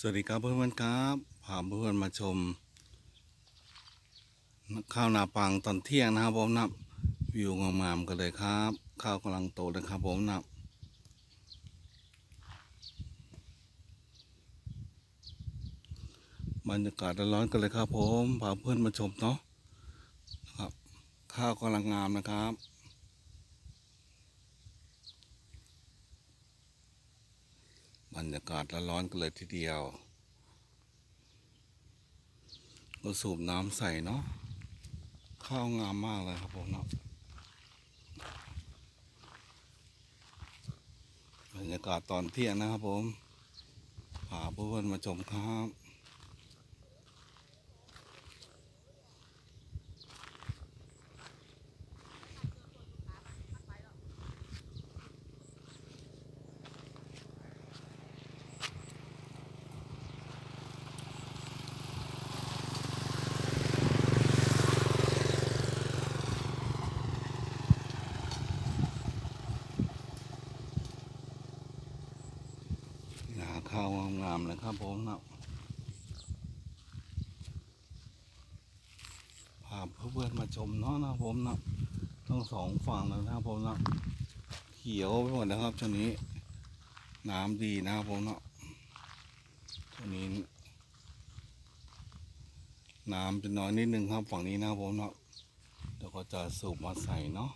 สวัสดีครับเพื่อนๆครับพาเพื่อนมาชม ข้าวนาปังตอนเที่ยงนะครับผมนะวิวงามๆกันเลยครับ ข้าวกำลังโตนะครับผมนะบรรยากาศร้อนกันเลยครับผมพาเพื่อนมาชมเนาะครับ ข้าวกำลังงามนะครับ บรรยากาศร้อนๆกันเลยทีเดียว ก็สูบน้ำใส่เนาะ ข้าวงามมากเลยครับผมเนาะ บรรยากาศตอนเที่ยงนะครับผมพาเพื่อนมาชมครับ หาข้าวงามๆเลยครับผมนะพาเพื่อนๆมาชมเนาะนะผมนะทั้งสองฝั่งเลยนะครับผมนะเขียวไปหมดนะครับช่วงนี้น้ำดีนะครับผมเนาะช่วงนี้น้ำจะน้อยนิดนึงครับฝั่งนี้นะผมเนาะเดี๋ยวก็จะสูบมาใส่เนาะ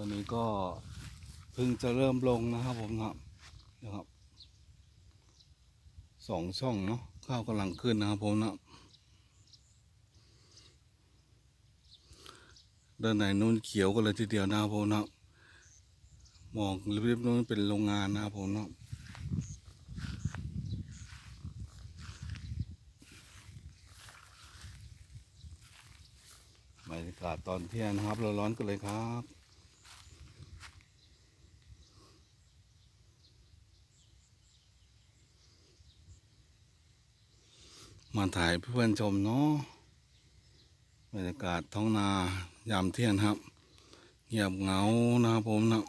ตอนนี้ก็เพิ่งจะเริ่มลงนะครับผมนะครับนะครับสองช่องเนาะข้าวกำลังขึ้นนะครับผมนะด้านในนู้นเขียวกันเลยทีเดียวนะครับผมนะมองริบๆนู้นเป็นโรงงานนะครับผมนะบรรยากาศตอนเที่ยงนะครับร้อนๆกันเลยครับ มาถ่ายเพื่อนชมเนาะบรรยากาศท้องนายามเที่ยงนครับ เงียบเหงานะครับผมนะ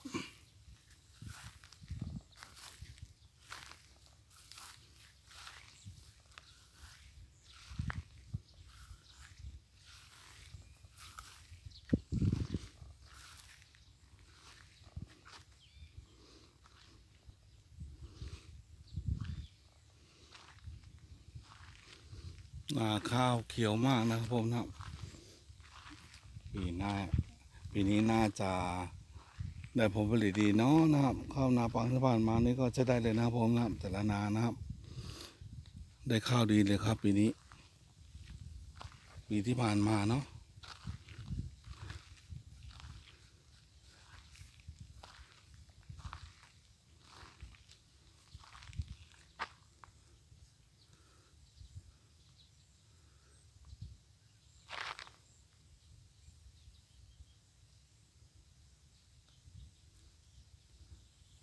นาข้าวเขียวมากนะครับผมนะปีหน้าปีนี้น่าจะได้ผลผลิตดีเนาะนะครับ ข้าวนาปังที่ผ่านมานี่ก็จะได้เลยนะครับผมนะแต่ละนานะครับ ได้ข้าวดีเลยครับปีนี้ ปีที่ผ่านมาเนาะ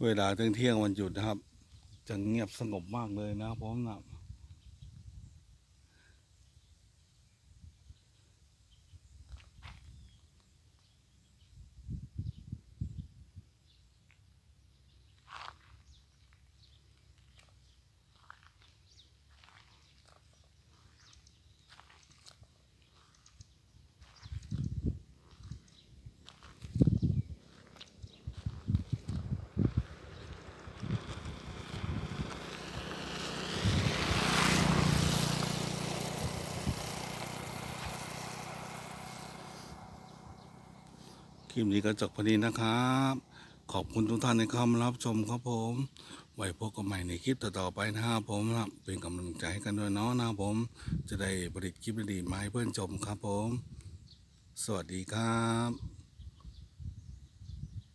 เวลาเที่ยงเที่ยงวันหยุดนะครับ จะเงียบสงบมากเลยนะครับผมนะ ลิปนี้ก็จบพอดีนะครับ ขอบคุณทุกท่านในความรับชมครับผม ไว้พบกันใหม่ในคลิปต่อๆไปนะครับผมนะเป็นกำลังใจให้กันด้วยเนาะนะครับผม จะได้ผลิตคลิปดีๆมาให้เพื่อนชมครับผม สวัสดีครับ